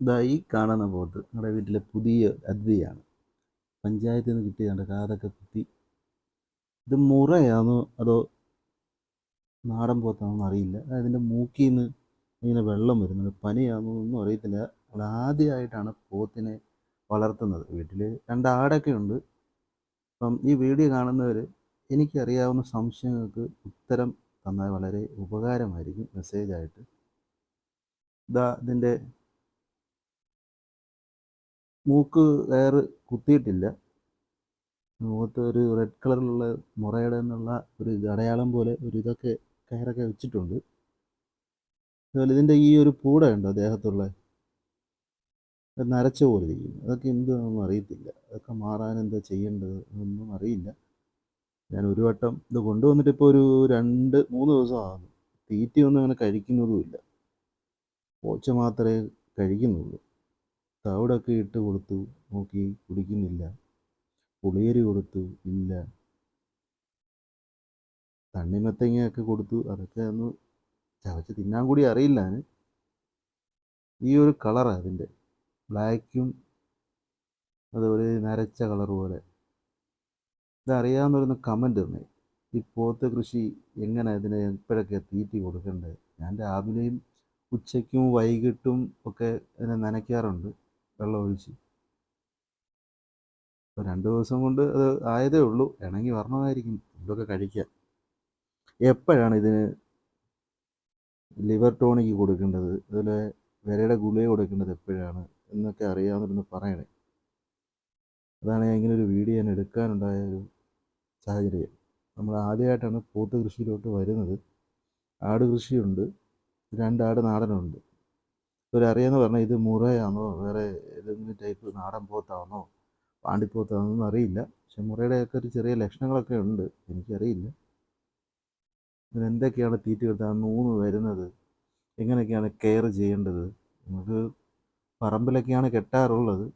ഇതാ ഈ കാണുന്ന നമ്മുടെ വീട്ടിലെ പുതിയ അതിഥിയാണ്. പഞ്ചായത്തിൽ നിന്ന് കിട്ടിയതാണ് കാതൊക്കെ കുത്തി. ഇത് മുറയാണോ അതോ നാടൻ പോത്താണോ അറിയില്ല. അതിന്റെ മൂക്കിൽ നിന്ന് ഇങ്ങനെ വെള്ളം വരുന്നുണ്ട് പനിയാണോ ഒന്നും അറിയത്തില്ല. നമ്മൾ ആദ്യമായിട്ടാണ് പോത്തിനെ വളർത്തുന്നത്. വീട്ടിൽ രണ്ട് ആടൊക്കെ ഉണ്ട്. അപ്പം ഈ വീഡിയോ കാണുന്നവർ എനിക്കറിയാവുന്ന സംശയങ്ങൾക്ക് ഉത്തരം തന്നാൽ വളരെ ഉപകാരമായിരിക്കും. മെസ്സേജായിട്ട്. ഇതാ ഇതിന്റെ മൂക്ക് കയറ് കുത്തിയിട്ടില്ല. മുഖത്ത് ഒരു റെഡ് കളറിലുള്ള മുറയുടെ എന്നുള്ള ഒരു അടയാളം പോലെ ഒരു ഇതൊക്കെ കയറൊക്കെ വെച്ചിട്ടുണ്ട്. അതുപോലെ ഇതിന്റെ ഈ ഒരു പൂട ഉണ്ടോ ദേഹത്തുള്ള? നരച്ച പോലെ ഇരിക്കുന്നു. അതൊക്കെ എന്തൊന്നും അറിയത്തില്ല. അതൊക്കെ മാറാൻ എന്താ ചെയ്യേണ്ടത് ഒന്നും അറിയില്ല. ഞാൻ ഒരു വട്ടം ഇത് കൊണ്ടുവന്നിട്ട് ഇപ്പോൾ ഒരു രണ്ട് മൂന്ന് ദിവസം ആകുന്നു. തീറ്റയൊന്നും അങ്ങനെ കഴിക്കുന്നതുമില്ല. പോച്ച മാത്രമേ കഴിക്കുന്നുള്ളൂ. തവിടൊക്കെ ഇട്ട് കൊടുത്തു. നോക്കി കുടിക്കുന്നില്ല. പുളിയരി കൊടുത്തു. ഇല്ല. തണ്ണിമത്തങ്ങയൊക്കെ കൊടുത്തു. അതൊക്കെ ഒന്ന് ചവച്ച് തിന്നാൻ കൂടി അറിയില്ല ഈ ഒരു കളറാണ് അതിന്റെ. ബ്ലാക്കും അതുപോലെ നരച്ച കളർ പോലെ. ഇതറിയാവുന്നവരൊന്ന് കമന്റ് തന്നെ ഈ പോത്ത് കൃഷി എങ്ങനെ അതിനെ എപ്പോഴൊക്കെ തീറ്റി കൊടുക്കേണ്ടത്? ഞാൻ രാവിലെയും ഉച്ചയ്ക്കും വൈകിട്ടും ഒക്കെ ഇതിനെ നനയ്ക്കാറുണ്ട്. വെള്ളം ഒഴിച്ച്. രണ്ട് ദിവസം കൊണ്ട് അത് ആയതേ ഉള്ളൂ. ഇണങ്ങി വരണമായിരിക്കും. ഇതൊക്കെ കഴിക്കാം എപ്പോഴാണ് ഇതിന് ലിവർ ടോണിക്ക് കൊടുക്കേണ്ടത്? അതുപോലെ വിരയുടെ ഗുളിക കൊടുക്കേണ്ടത് എപ്പോഴാണ് എന്നൊക്കെ അറിയാമെന്നൊന്ന് പറയണേ. അതാണ് ഇങ്ങനെ ഒരു വീഡിയോ ഞാൻ എടുക്കാനുണ്ടായ ഒരു സാഹചര്യം. നമ്മൾ ആദ്യമായിട്ടാണ് പോത്ത് കൃഷിയിലോട്ട് വരുന്നത്. ആട് കൃഷിയുണ്ട്. രണ്ട് ആട് നാടനുണ്ട്. ഇവരറിയാന്ന് പറഞ്ഞാൽ ഇത് മുറയാണോ വേറെ ഏതെങ്കിലും ടൈപ്പ് നാടൻ പോത്താണോ പാണ്ടിപ്പോത്താണോ ഒന്നും അറിയില്ല. പക്ഷെ മുറയുടെയൊക്കെ ഒരു ചെറിയ ലക്ഷണങ്ങളൊക്കെ ഉണ്ട്. എനിക്കറിയില്ല. ഇതിനെന്തൊക്കെയാണ് തീറ്റ കിട്ടാൻ നൂന്ന് വരുന്നത്? എങ്ങനെയൊക്കെയാണ് കെയർ ചെയ്യേണ്ടത്? നമുക്ക് പറമ്പിലൊക്കെയാണ് കെട്ടാറുള്ളത്.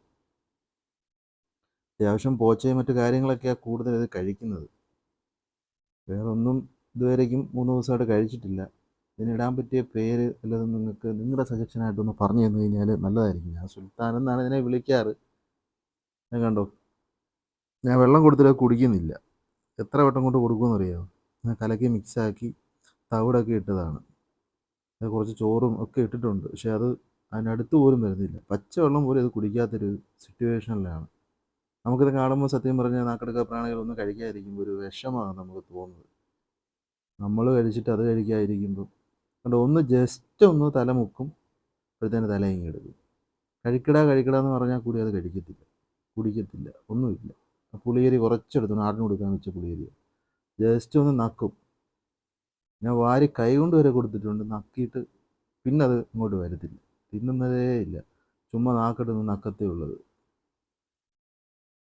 അത്യാവശ്യം പോച്ചയും മറ്റു കാര്യങ്ങളൊക്കെയാണ് കൂടുതൽ ഇത് കഴിക്കുന്നത്. വേറൊന്നും ഇതുവരേക്കും മൂന്ന് ദിവസമായിട്ട് കഴിച്ചിട്ടില്ല. ഇതിനിടാൻ പറ്റിയ പേര് വല്ലതും നിങ്ങൾക്ക് നിങ്ങളുടെ സജഷനായിട്ടൊന്ന് പറഞ്ഞു തന്നു കഴിഞ്ഞാൽ നല്ലതായിരിക്കും. ഞാൻ സുൽത്താൻ എന്നാണ് ഇതിനെ വിളിക്കാറ്. ഞാൻ കണ്ടോ? ഞാൻ വെള്ളം കൊടുത്തിട്ട് കുടിക്കുന്നില്ല. എത്ര വട്ടം കൊണ്ട് കൊടുക്കുമെന്ന് അറിയാമോ ഞാൻ കലക്കി മിക്സാക്കി തവിടൊക്കെ ഇട്ടതാണ്. അത് കുറച്ച് ചോറും ഒക്കെ ഇട്ടിട്ടുണ്ട്. പക്ഷേ അത് അതിനടുത്ത് പോലും വരുന്നില്ല. പച്ചവെള്ളം പോലും ഇത് കുടിക്കാത്തൊരു സിറ്റുവേഷനിലാണ്. നമുക്കിത് കാണുമ്പോൾ സത്യം പറഞ്ഞാൽ നാക്കെടുക്ക പ്രാണികളൊന്നും കഴിക്കാതിരിക്കുമ്പോൾ ഒരു വിഷമാണ് നമുക്ക് തോന്നുന്നത്. നമ്മൾ കഴിച്ചിട്ട് അത് കഴിക്കാതിരിക്കുമ്പോൾ അതുകൊണ്ട് ഒന്ന് ജസ്റ്റ് ഒന്ന് തല മുക്കും അപ്പോഴത്തേന് തല ഇങ്ങി എടുക്കും. കഴിക്കട കഴിക്കട എന്ന് പറഞ്ഞാൽ കൂടി അത് കഴിക്കത്തില്ല. കുടിക്കത്തില്ല ഒന്നുമില്ല. പുളിയരി കുറച്ചെടുത്തു നാടിന് കൊടുക്കാൻ വെച്ച പുളിയരി ജസ്റ്റ് ഒന്ന് നക്കും. ഞാൻ വാരി കൈ കൊണ്ട് വരെ കൊടുത്തിട്ടുണ്ട് നക്കിയിട്ട് പിന്നെ അത് ഇങ്ങോട്ട് വരത്തില്ല. തിന്നുന്നതേ ഇല്ല. ചുമ്മാ നാക്കെടുന്ന് നക്കത്തേ ഉള്ളത്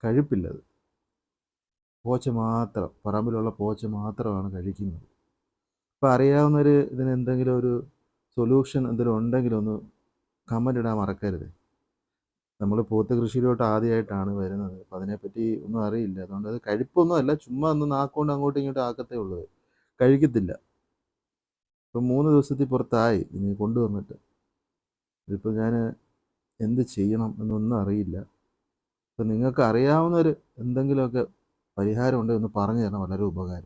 കഴിപ്പില്ലത് പോച്ച മാത്രം പറമ്പിലുള്ള പോച്ച മാത്രമാണ് കഴിക്കുന്നത്. അപ്പോൾ അറിയാവുന്നവർ ഇതിന് എന്തെങ്കിലും ഒരു സൊല്യൂഷൻ എന്തെങ്കിലും ഉണ്ടെങ്കിൽ ഒന്ന് കമന്റ് ഇടാൻ മറക്കരുത്. നമ്മൾ പോത്ത് കൃഷിയിലോട്ട് ആദ്യമായിട്ടാണ് വരുന്നത്. അപ്പോൾ അതിനെപ്പറ്റി ഒന്നും അറിയില്ല. അതുകൊണ്ട് അത് കഴിപ്പൊന്നും അല്ല. ചുമ്മാ ഒന്ന് നാക്കൊണ്ട് അങ്ങോട്ടും ഇങ്ങോട്ടും ആക്കത്തേ ഉള്ളത് കഴിക്കത്തില്ല. ഇപ്പം മൂന്ന് ദിവസത്തിൽ പുറത്തായി. ഇനി കൊണ്ടുവന്നിട്ട്. ഇതിപ്പോൾ ഞാൻ എന്ത് ചെയ്യണം എന്നൊന്നും അറിയില്ല. അപ്പം നിങ്ങൾക്ക് അറിയാവുന്നവർ എന്തെങ്കിലുമൊക്കെ പരിഹാരം എന്ന് പറഞ്ഞു തരണം. വളരെ ഉപകാരം.